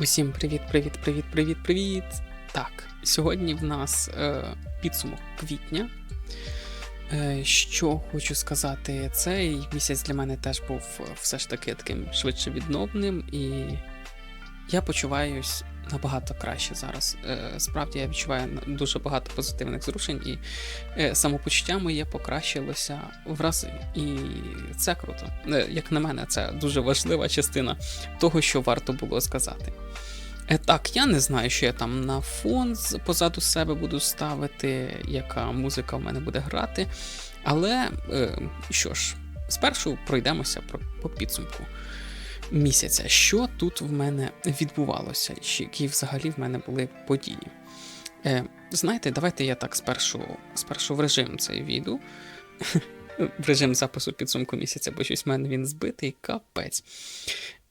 Усім привіт, привіт, привіт, привіт, привіт. Так, сьогодні в нас е, підсумок квітня. Е, що хочу сказати, цей місяць для мене теж був е, все ж таки таким швидше відновним, і я почуваюсь набагато краще зараз. Е, справді я відчуваю дуже багато позитивних зрушень, і е, самопочуття моє покращилося в рази. І це круто. Е, як на мене, це дуже важлива частина того, що варто було сказати. Так, я не знаю, що я там на фон позаду себе буду ставити, яка музика в мене буде грати. Але що ж, спершу пройдемося по підсумку місяця. Що тут в мене відбувалося, які взагалі в мене були події. Е, знаєте, давайте я так спершу, спершу в режим цей відео. В режим запису підсумку місяця, бо щось в мене він збитий, капець.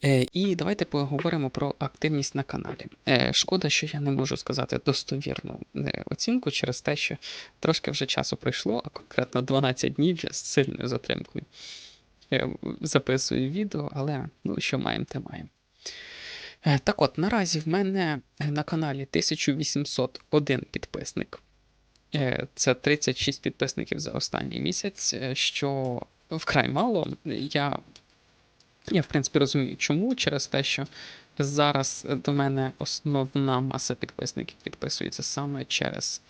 Е, і давайте поговоримо про активність на каналі. Е, шкода, що я не можу сказати достовірну е, оцінку через те, що трошки вже часу пройшло, а конкретно 12 днів вже з сильною затримкою. Е, записую відео, але ну, що маємо, те маємо. Е, так от, наразі в мене на каналі 1801 підписник. Е, Це 36 підписників за останній місяць, е, що вкрай мало. Я я, в принципі, розумію, чому. Через те, що зараз до мене основна маса підписників підписується саме через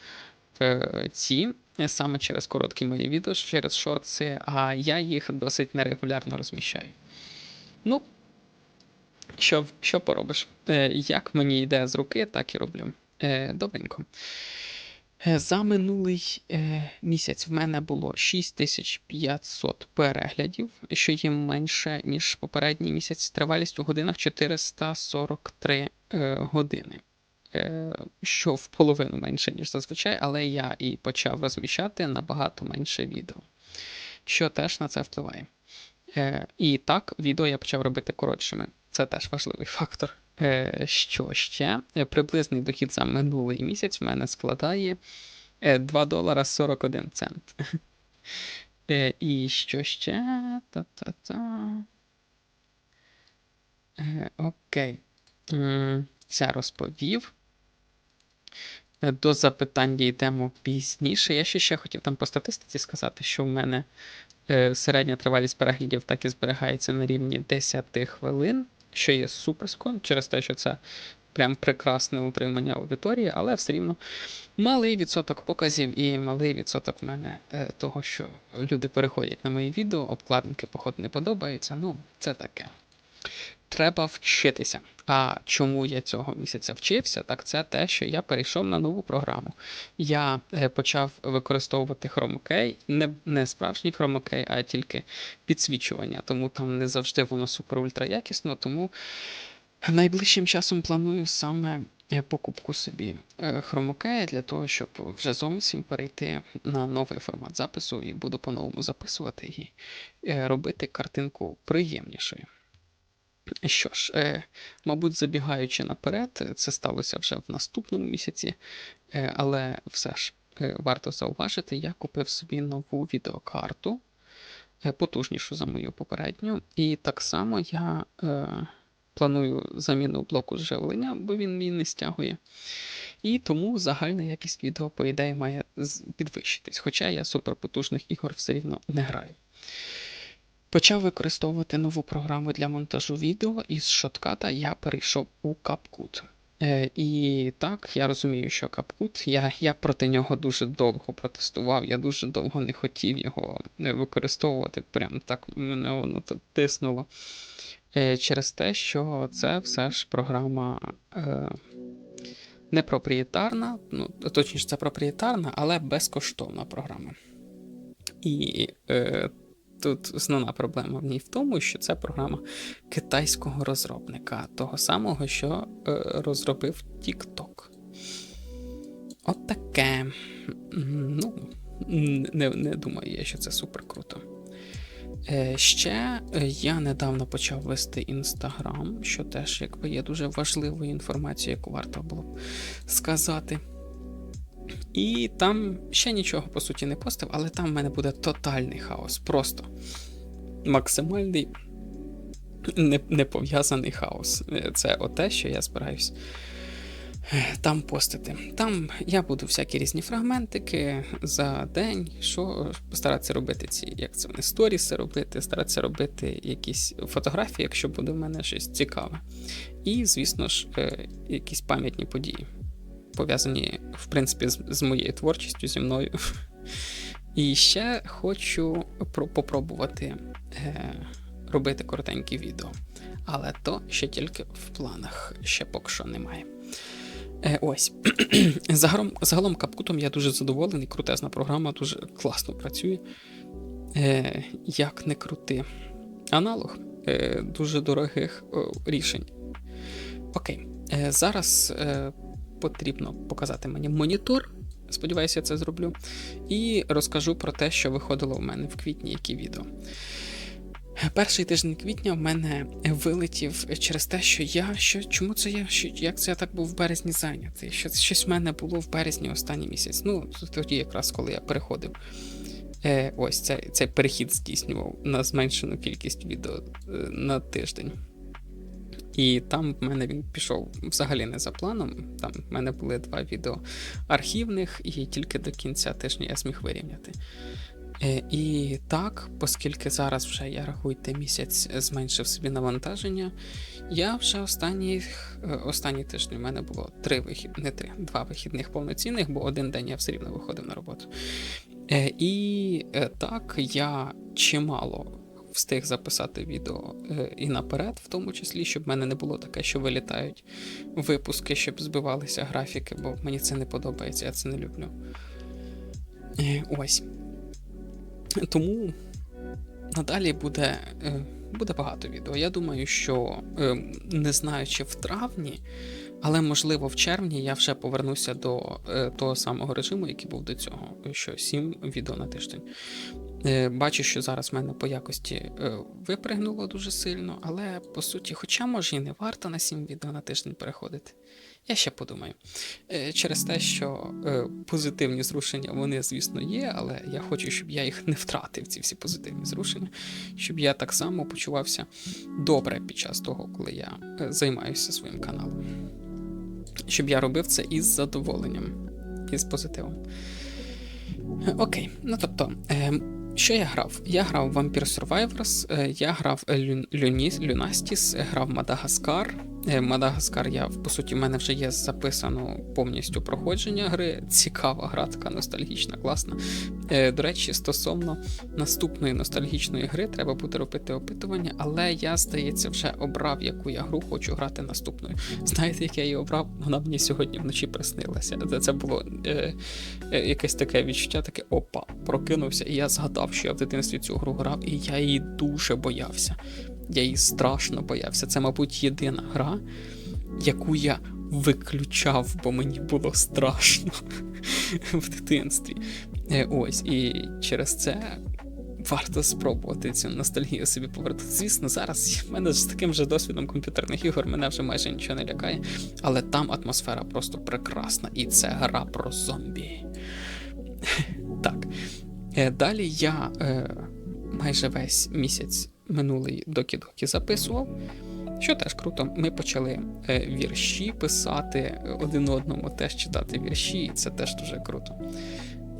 е, ці, е, саме через короткі мої відео, через шорти, а я їх досить нерегулярно розміщаю. Ну, що, що поробиш? Е, як мені йде з руки, так і роблю. Е, добренько. Е, За минулий місяць в мене було 6500 переглядів, що є менше, ніж попередній місяць. Тривалість у годинах 443 е, години. Е, що в половину менше, ніж зазвичай, але я і почав розміщати набагато менше відео, що теж на це впливає. Е, і так, відео я почав робити коротшими. Це теж важливий фактор. Е, що ще? Приблизний дохід за минулий місяць в мене складає е, 2 долара 41 цент. І що ще? Та-та-та. Окей. Це розповів. До запитань дійдемо пізніше. Я ще, ще хотів там по статистиці сказати, що в мене е, середня тривалість переглядів так і зберігається на рівні 10 хвилин, що є суперсько, через те, що це прям прекрасне утримання аудиторії, але все рівно малий відсоток показів і малий відсоток в мене е, того, що люди переходять на мої відео, обкладинки, походу, не подобаються. Ну, це таке. Треба вчитися. А чому я цього місяця вчився? Так це те, що я перейшов на нову програму. Я е, почав використовувати Chrome не, не справжній Chrome а тільки підсвічування, тому там не завжди воно супер-ультра якісно. Тому найближчим часом планую саме е, покупку собі Chrome для того, щоб вже зовсім перейти на новий формат запису і буду по-новому записувати і е, робити картинку приємнішою. Що ж, е, мабуть, забігаючи наперед, це сталося вже в наступному місяці, е, але все ж е, варто зауважити, я купив собі нову відеокарту, е, потужнішу за мою попередню. І так само я е, планую заміну блоку живлення, бо він мені не стягує. І тому загальна якість відео, по ідеї, має підвищитись. Хоча я суперпотужних ігор все рівно не граю. Почав використовувати нову програму для монтажу відео, і з шотката я перейшов у CapCut. Е, і так, я розумію, що CapCut, я, я проти нього дуже довго протестував, я дуже довго не хотів його е, використовувати. Прям так мене воно тут тиснуло. Е, через те, що це все ж програма е, не проприєтарна, ну, точніше, це проприєтарна, але безкоштовна програма. І е, тут основна проблема в ній в тому, що це програма китайського розробника, того самого, що е, розробив TikTok. От таке. Ну, не, не думаю я, що це супер круто. Е, ще е, я недавно почав вести інстаграм, що теж якби є дуже важливою інформацією, яку варто було б сказати. І там ще нічого по суті не постив, але там в мене буде тотальний хаос. Просто максимальний не, пов'язаний хаос. Це оте, що я збираюсь е, там постити. Там я буду всякі різні фрагментики за день, що постаратися робити ці, як це вони, сторіси робити, старатися робити якісь фотографії, якщо буде в мене щось цікаве. І, звісно ж, е, якісь пам'ятні події, пов'язані, в принципі, з, з моєю творчістю, зі мною. І ще хочу про- попробувати е, робити коротенькі відео. Але то ще тільки в планах, ще поки що немає. Е, ось. загалом, загалом капкутом я дуже задоволений, крутезна програма, дуже класно працює. Е, як не крути. Аналог е, дуже дорогих о, рішень. Окей. Е, зараз е, потрібно показати мені монітор. Сподіваюся, я це зроблю. І розкажу про те, що виходило в мене в квітні, які відео. Перший тиждень квітня в мене вилетів через те, що я. Що, Чому це я? Що, як це я так був в березні зайнятий? Що, щось в мене було в березні останній місяць. Ну, тоді якраз коли я переходив. Е, Ось цей, цей перехід здійснював на зменшену кількість відео е, на тиждень. І там в мене він пішов взагалі не за планом. Там в мене були два відео архівних, і тільки до кінця тижня я зміг вирівняти. Е, І так, оскільки зараз вже я рахуйте місяць зменшив собі навантаження, я вже останні, е, останні тижні в мене було три вихід, не три, два вихідних повноцінних, бо один день я все рівно виходив на роботу. Е, І так, я чимало встиг записати відео е, і наперед, в тому числі, щоб в мене не було таке, що вилітають випуски, щоб збивалися графіки, бо мені це не подобається, я це не люблю. Е, Ось. Тому надалі буде, е, буде багато відео. Я думаю, що не знаю, чи в травні, але можливо в червні я вже повернуся до того самого режиму, який був до цього, що 7 відео на тиждень. Е, Бачу, що зараз в мене по якості е, випригнуло дуже сильно, але по суті, хоча може і не варто на 7 відео на тиждень переходити. Я ще подумаю. Е, Через те, що позитивні зрушення вони, звісно, є, але я хочу, щоб я їх не втратив, ці всі позитивні зрушення, щоб я так само почувався добре під час того, коли я займаюся своїм каналом. Щоб я робив це із задоволенням, із позитивом. Окей, ну тобто. Що я грав? Я грав Vampire Survivors, е, я грав Люнастіс, грав Мадагаскар. Е, Мадагаскар, я по суті, в мене вже є записано повністю проходження гри. Цікава гра, така ностальгічна, класна. Е, До речі, стосовно наступної ностальгічної гри, треба буде робити опитування, але я, здається, вже обрав, яку я гру хочу грати наступною. Знаєте, як я її обрав? Вона мені сьогодні вночі приснилася. Це- було е, е, якесь таке відчуття, таке опа, прокинувся, і я згадав, що я в дитинстві цю гру грав, і я її дуже боявся. Я її страшно боявся. Це, мабуть, єдина гра, яку я виключав, бо мені було страшно в дитинстві. Е, Ось, і через це варто спробувати цю ностальгію собі повернути. Звісно, зараз в мене з таким же досвідом комп'ютерних ігор мене вже майже нічого не лякає, але там атмосфера просто прекрасна, і це гра про зомбі. Так. Е, Далі я е, майже весь місяць минулий докі-докі записував. Що теж круто, ми почали е, вірші писати один одному, теж читати вірші, і це теж дуже круто.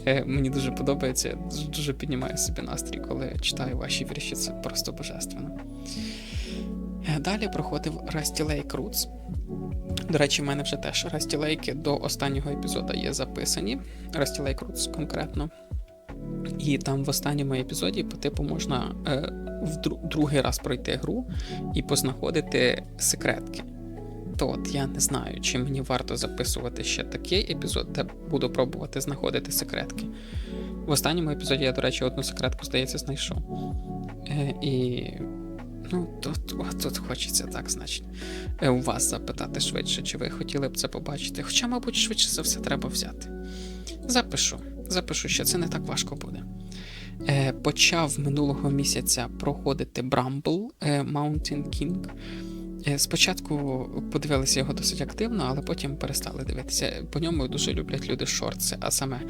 Е, мені дуже подобається, дуже, піднімає собі настрій, коли читаю ваші вірші, це просто божественно. Е, далі проходив Rusty Lake Roots. До речі, в мене вже теж Rusty Lake до останнього епізоду є записані. Rusty Lake Roots конкретно. І там в останньому епізоді по типу можна е, в другий раз пройти гру і познаходити секретки. То от я не знаю, чи мені варто записувати ще такий епізод, де буду пробувати знаходити секретки. В останньому епізоді я, до речі, одну секретку, здається, знайшов. Е, і. Ну, тут, о, тут хочеться так, значить, е, у вас запитати швидше, чи ви хотіли б це побачити. Хоча, мабуть, швидше за все треба взяти. Запишу, запишу, що це не так важко буде. Е, почав минулого місяця проходити Bramble е, Mountain King. Е, Спочатку подивилися його досить активно, але потім перестали дивитися. По ньому дуже люблять люди шорти, а саме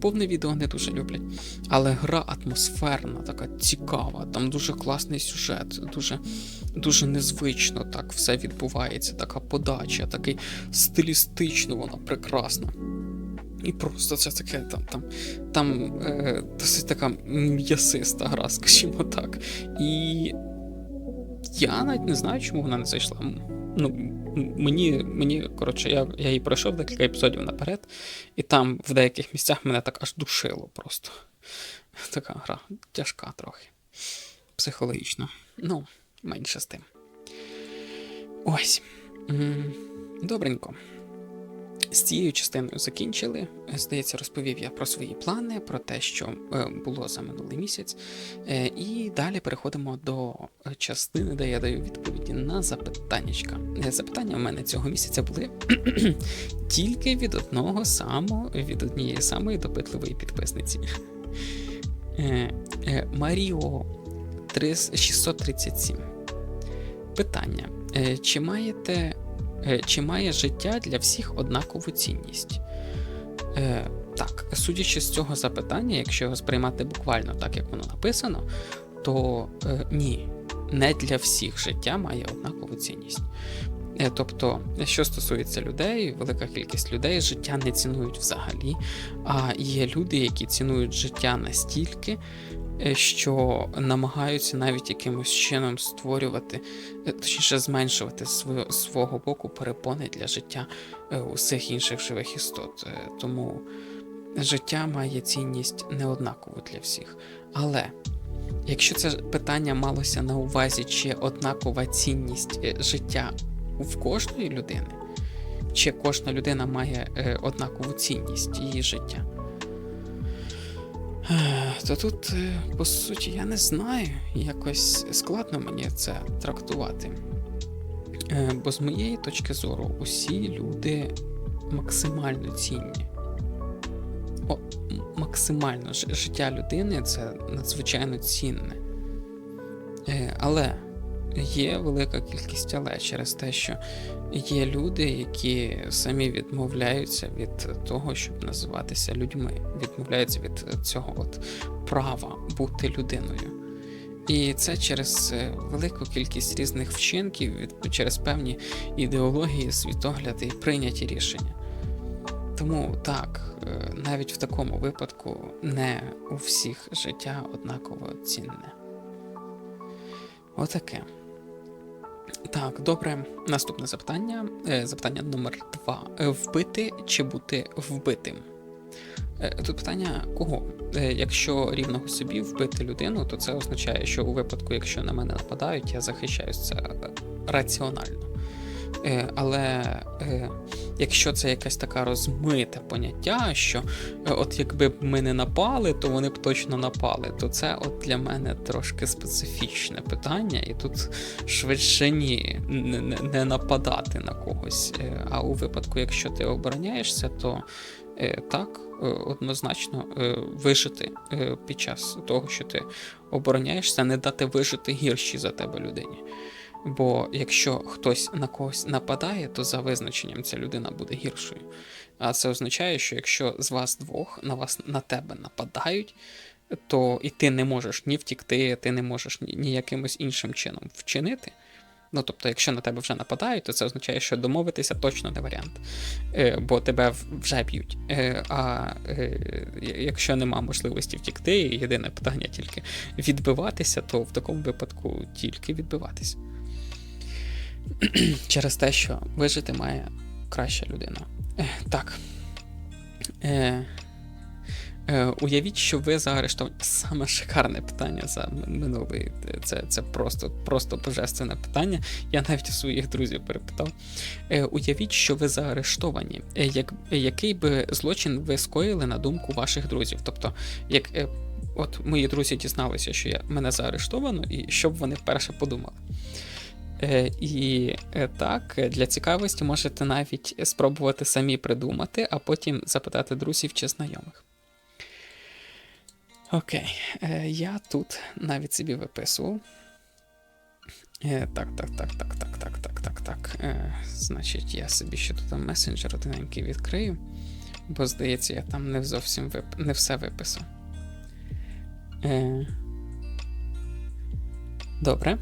повне відео не дуже люблять. Але гра атмосферна, така цікава, там дуже класний сюжет, дуже дуже незвично так все відбувається, така подача, такий стилістично вона прекрасна. І просто це таке там там, там е, досить така м'ясиста гра, скажімо так. І я навіть не знаю, чому вона не зайшла. Ну, Мені, мені коротше, я я її пройшов декілька епізодів наперед, і там в деяких місцях мене так аж душило просто. Така гра тяжка трохи. Психологічно. Ну, менше з тим. Ось. Добренько. З цією частиною закінчили. Здається, розповів я про свої плани, про те, що е, було за минулий місяць. Е, і далі переходимо до частини, де я даю відповіді на запитаннячка. Е, запитання в мене цього місяця були тільки від одного самого, від однієї самої допитливої підписниці. Маріо 637. Питання. Чи маєте Е, чи має життя для всіх однакову цінність? Е, Так, судячи з цього запитання, якщо його сприймати буквально так, як воно написано, то е, ні, не для всіх життя має однакову цінність. Е, тобто, що стосується людей, велика кількість людей життя не цінують взагалі, а є люди, які цінують життя настільки, Е, що намагаються навіть якимось чином створювати, е, точніше зменшувати свого, свого боку перепони для життя усіх інших живих істот. Тому життя має цінність неоднакову для всіх. Але якщо це питання малося на увазі, чи однакова цінність життя в кожної людини, чи кожна людина має однакову цінність її життя то тут, е, по суті, я не знаю, якось складно мені це трактувати. Е, бо з моєї точки зору, усі люди максимально цінні. О, Максимально життя людини це надзвичайно цінне. Е, але є велика кількість але через те, що є люди, які самі відмовляються від того, щоб називатися людьми, відмовляються від цього от права бути людиною. І це через е, велику кількість різних вчинків, через певні ідеології, світогляди і прийняті рішення. Тому так, е, навіть в такому випадку не у всіх життя однаково цінне. Отаке. Так, добре. Наступне запитання. Е, запитання номер два. Е, вбити чи бути вбитим? Е, тут питання кого? Якщо рівного собі вбити людину, то це означає, що у випадку, якщо на мене нападають, я захищаюся раціонально. Е, але е, якщо це якесь таке розмите поняття, що е, от якби б ми не напали, то вони б точно напали, то це от для мене трошки специфічне питання, і тут швидше ні, не, не нападати на когось. А у випадку, якщо ти обороняєшся, то так, однозначно вижити під час того, що ти обороняєшся, не дати вижити гірші за тебе людині. Бо якщо хтось на когось нападає, то за визначенням ця людина буде гіршою. А це означає, що якщо з вас двох на вас на тебе нападають, то і ти не можеш ні втікти, ти не можеш ні, ні якимось іншим чином вчинити. Ну, тобто, якщо на тебе вже нападають, то це означає, що домовитися точно не варіант, е, бо тебе вже б'ють. Е, а е, якщо нема можливості втікти, єдине питання тільки відбиватися, то в такому випадку тільки відбиватися. через те, що вижити має краща людина. Е, так. Е, е, Уявіть, що ви заарештовані. Саме шикарне питання за минулий. Це це просто просто божественне питання. Я навіть у своїх друзів перепитав. Е, Уявіть, що ви заарештовані. Е, як, Який би злочин ви скоїли на думку ваших друзів? Тобто, як. Е, От мої друзі дізналися, що я мене заарештовано, і що б вони вперше подумали. Е, і е, так, для цікавості можете навіть спробувати самі придумати, а потім запитати друзів чи знайомих. Окей, е, я тут навіть собі виписував. Е, так, так, так, так, так, так, так, так, так. Е, значить, я собі ще тут месенджер одиненький відкрию, бо здається, я там не зовсім вип... не все виписав. Е, добре.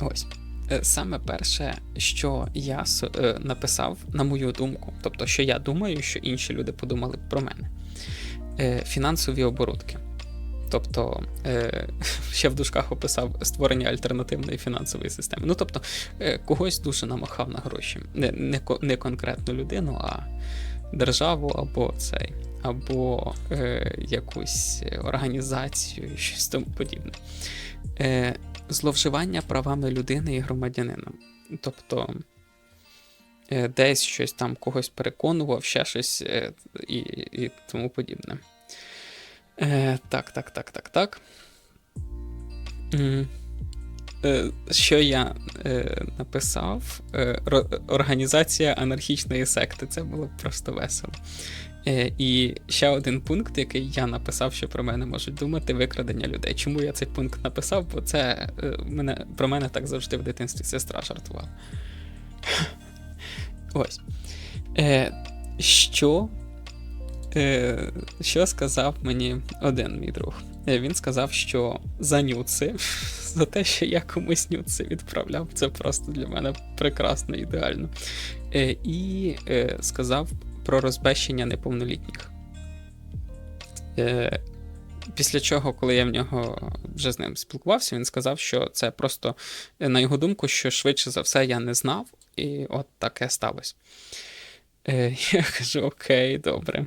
Ось. Е, Саме перше, що я е, написав, на мою думку, тобто, що я думаю, що інші люди подумали про мене. Е, фінансові оборудки. Тобто, ще в дужках описав створення альтернативної фінансової системи. Ну, тобто, когось дуже намахав на гроші. Не, не, не конкретну людину, а державу або цей, або е, якусь організацію, щось тому подібне. Зловживання правами людини і громадянина. Тобто. е, Десь щось там когось переконував, ще щось е, і, і тому подібне. Е, так, так, так, так, так. Е, що я е, написав? Е, організація анархічної секти. Це було просто весело. Е, і ще один пункт, який я написав, що про мене можуть думати, викрадення людей. Чому я цей пункт написав? Бо це е, мене, про мене так завжди в дитинстві сестра жартувала. Ось. Е, що Е, що сказав мені один мій друг? Е, Він сказав, що за нюци, за те, що я комусь нюци відправляв, це просто для мене прекрасно, ідеально. Е, І е, сказав про розбещення неповнолітніх. Е, Після чого, коли я в нього вже з ним спілкувався, він сказав, що це просто, е, на його думку, що швидше за все я не знав, і от таке сталося. Е, Я кажу: Окей, добре.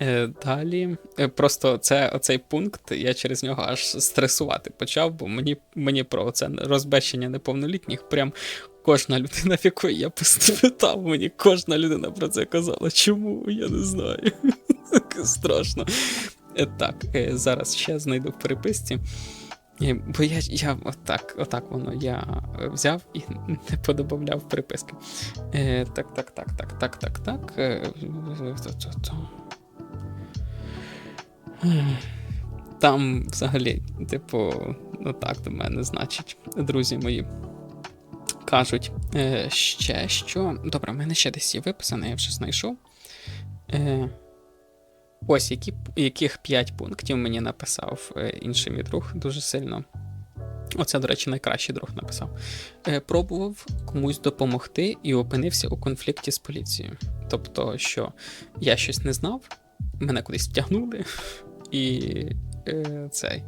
Е, Далі, е, просто це оцей пункт, я через нього аж стресувати почав, бо мені, мені про це розбещення неповнолітніх прям кожна людина, в якої я спитав, мені кожна людина про це казала. Чому? Я не знаю. Страшно. Е, Так, е, зараз ще знайду в переписці. Е, Бо я, я отак, отак воно я взяв і не подобавляв переписки. Е, так, так, так, так, так, так, так. е. Там взагалі, типу, ну так до мене, значить, друзі мої кажуть е, ще що. Добре, в мене ще десь є виписане, я вже знайшов. Е, ось які, яких 5 пунктів мені написав е, інший мій друг дуже сильно. Оце, до речі, найкращий друг написав. Е, пробував комусь допомогти і опинився у конфлікті з поліцією. Тобто, що я щось не знав, мене кудись втягнули, і е, цей,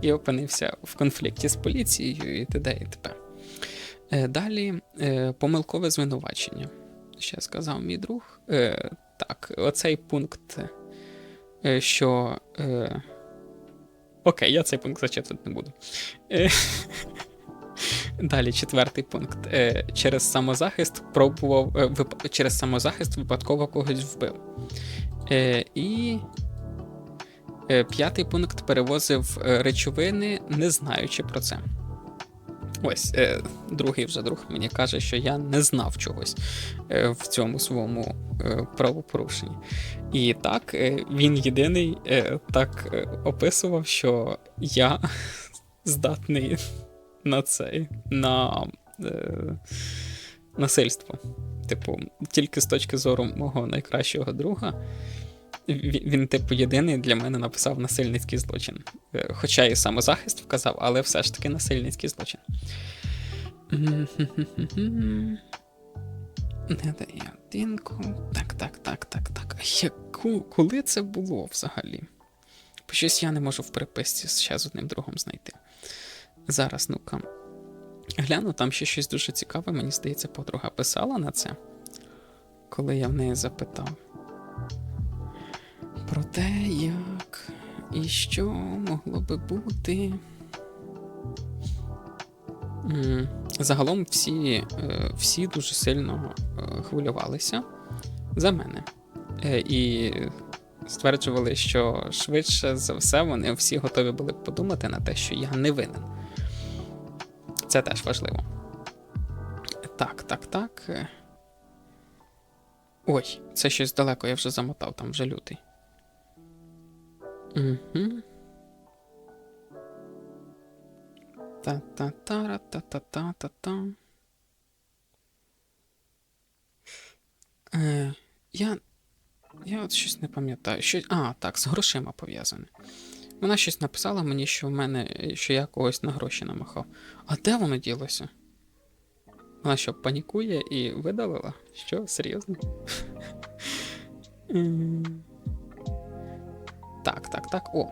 і опинився в конфлікті з поліцією і т.д. і т.п. Е, далі е, помилкове звинувачення. Ще сказав мій друг. Е, так, оцей пункт, що. Окей, я цей пункт зачитувати не буду. Далі, четвертий пункт. Через самозахист пробував через самозахист випадково когось вбив. І п'ятий пункт перевозив речовини, не знаючи про це. Ось, е, другий вже друг мені каже, що я не знав чогось е, в цьому своєму е, правопорушенні. І так, е, він єдиний е, так е, описував, що я здатний на цей, на е, насильство. Типу, тільки з точки зору мого найкращого друга, він, він, типу, єдиний для мене написав насильницький злочин. Е, Хоча і самозахист вказав, але все ж таки насильницький злочин. Не дає одинку. Так, так, так, так, так. Яку, коли це було взагалі? Бо щось я не можу в переписці ще з одним другом знайти. Зараз, ну-ка. Гляну, там ще щось дуже цікаве, мені здається, подруга писала на це, коли я в неї запитав. Про те, як і що могло би бути. Загалом всі, е, всі дуже сильно е, хвилювалися за мене. Е, І стверджували, що швидше за все вони всі готові були б подумати на те, що я не винен. Це теж важливо. Так, так, так. Ой, це щось далеко, я вже замотав, там вже лютий. Угу. Та-та-та-ра-та-та-та-та-та. Е, я. Я от щось не пам'ятаю. Що... А, так, з грошима пов'язане. Вона щось написала мені, що в мене, що я когось на гроші намахав. А де воно ділося? Вона що, панікує і видалила? Що, серйозно? Так, так, так. О.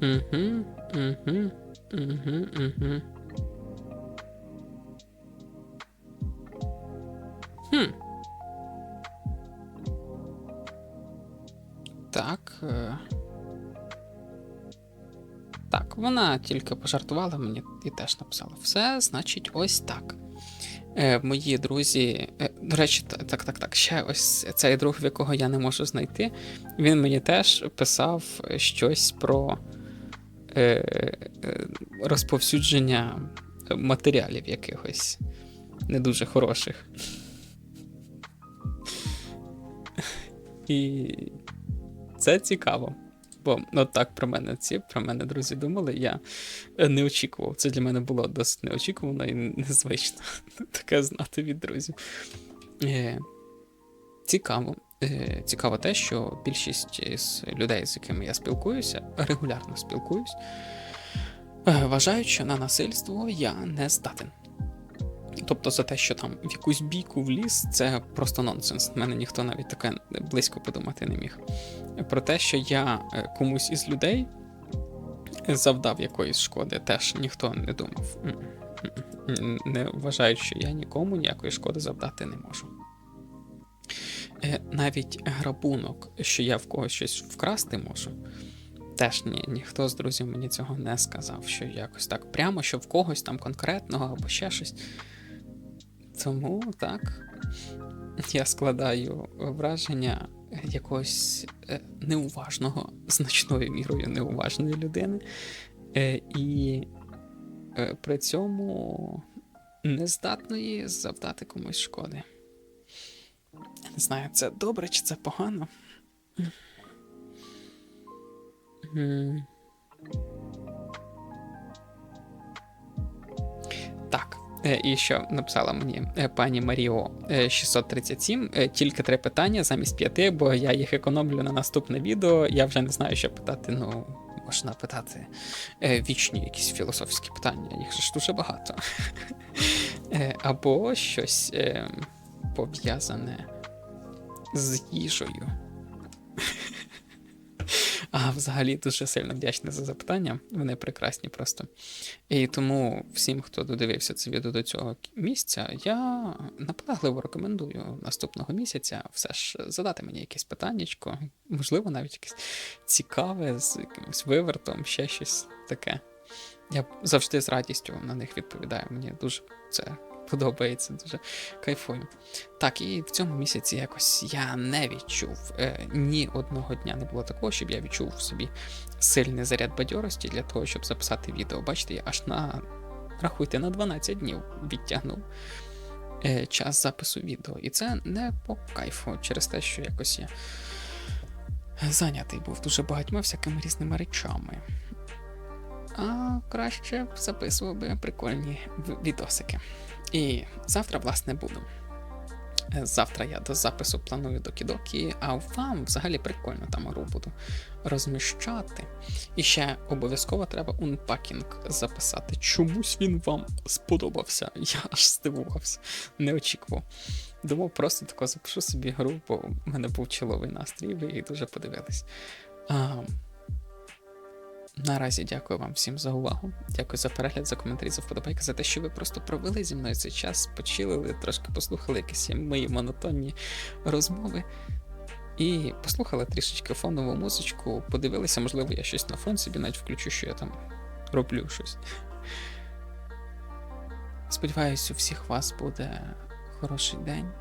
Мгм, мгм, мгм, мгм. Хм. Так. е. Так, вона тільки пожартувала мені і теж написала. Все, значить, ось так. Е, мої друзі, е, до речі, так, так, так. Ще ось цей друг, в якого я не можу знайти, він мені теж писав щось про е, розповсюдження матеріалів якихось не дуже хороших. І це цікаво. Бо ну, так про мене ці про мене друзі думали. Я е, не очікував. Це для мене було досить неочікувано і незвично таке знати від друзів. Е, цікаво. Е, цікаво те, що більшість з людей, з якими я спілкуюся, регулярно спілкуюсь, вважають, що на насильство я не здатен. Тобто за те, що там в якусь бійку вліз, це просто нонсенс. В мене ніхто навіть таке близько подумати не міг. Про те, що я е, комусь із людей завдав якоїсь шкоди, теж ніхто не думав. Не вважають, що я нікому ніякої шкоди завдати не можу. Е, Навіть грабунок, що я в когось щось вкрасти можу. Теж ні, ніхто з друзів мені цього не сказав, що якось так прямо, що в когось там конкретного або ще щось. Тому так, я складаю враження якогось е, неуважного, значною мірою неуважної людини, е, і е, при цьому нездатної завдати комусь шкоди. Не знаю, це добре чи це погано. І що написала мені е, пані Маріо е, 637. Е, Тільки три питання замість п'яти, бо я їх економлю на наступне відео. Я вже не знаю, що питати. Ну, можна питати е, вічні якісь філософські питання, їх ж дуже багато. Е, Або щось е, пов'язане з їжею. А взагалі дуже сильно вдячний за запитання. Вони прекрасні просто. І тому всім, хто додивився це відео до цього місця, я наполегливо рекомендую наступного місяця все ж задати мені якесь питаннячко, можливо, навіть якесь цікаве, з якимось вивертом, ще щось таке. Я завжди з радістю на них відповідаю. Мені дуже це подобається, дуже кайфую. Так, і в цьому місяці якось я не відчув е, ні одного дня не було такого, щоб я відчув в собі сильний заряд бадьорості для того, щоб записати відео. Бачите, я аж на рахуйте на 12 днів відтягнув е, час запису відео. І це не по кайфу через те, що якось я зайнятий був дуже багатьма всякими різними речами. А краще записував би прикольні відосики. І завтра, власне, буду. Е, Завтра я до запису планую до кідокі, а вам взагалі прикольно там гру буду розміщати. І ще обов'язково треба унпакінг записати. Чомусь він вам сподобався. Я аж здивувався, не очікував. Думав, просто тако запишу собі гру, бо в мене був чоловий настрій, ви її дуже подивились. Наразі дякую вам всім за увагу. Дякую за перегляд, за коментарі, за вподобайки, за те, що ви просто провели зі мною цей час, почилили, трошки послухали якісь мої монотонні розмови. І послухали трішечки фонову музичку, подивилися, можливо, я щось на фон собі навіть включу, що я там роблю щось. Сподіваюсь, у всіх вас буде хороший день,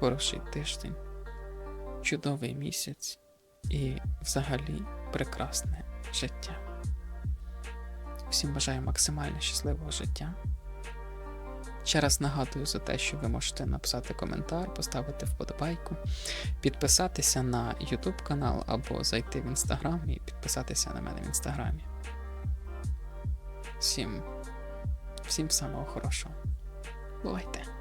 хороший тиждень, чудовий місяць і взагалі прекрасне життя. Всім бажаю максимально щасливого життя. Ще раз нагадую за те, що ви можете написати коментар, поставити вподобайку, підписатися на YouTube канал або зайти в Instagram і підписатися на мене в інстаграмі. Всім, всім самого хорошого. Бувайте!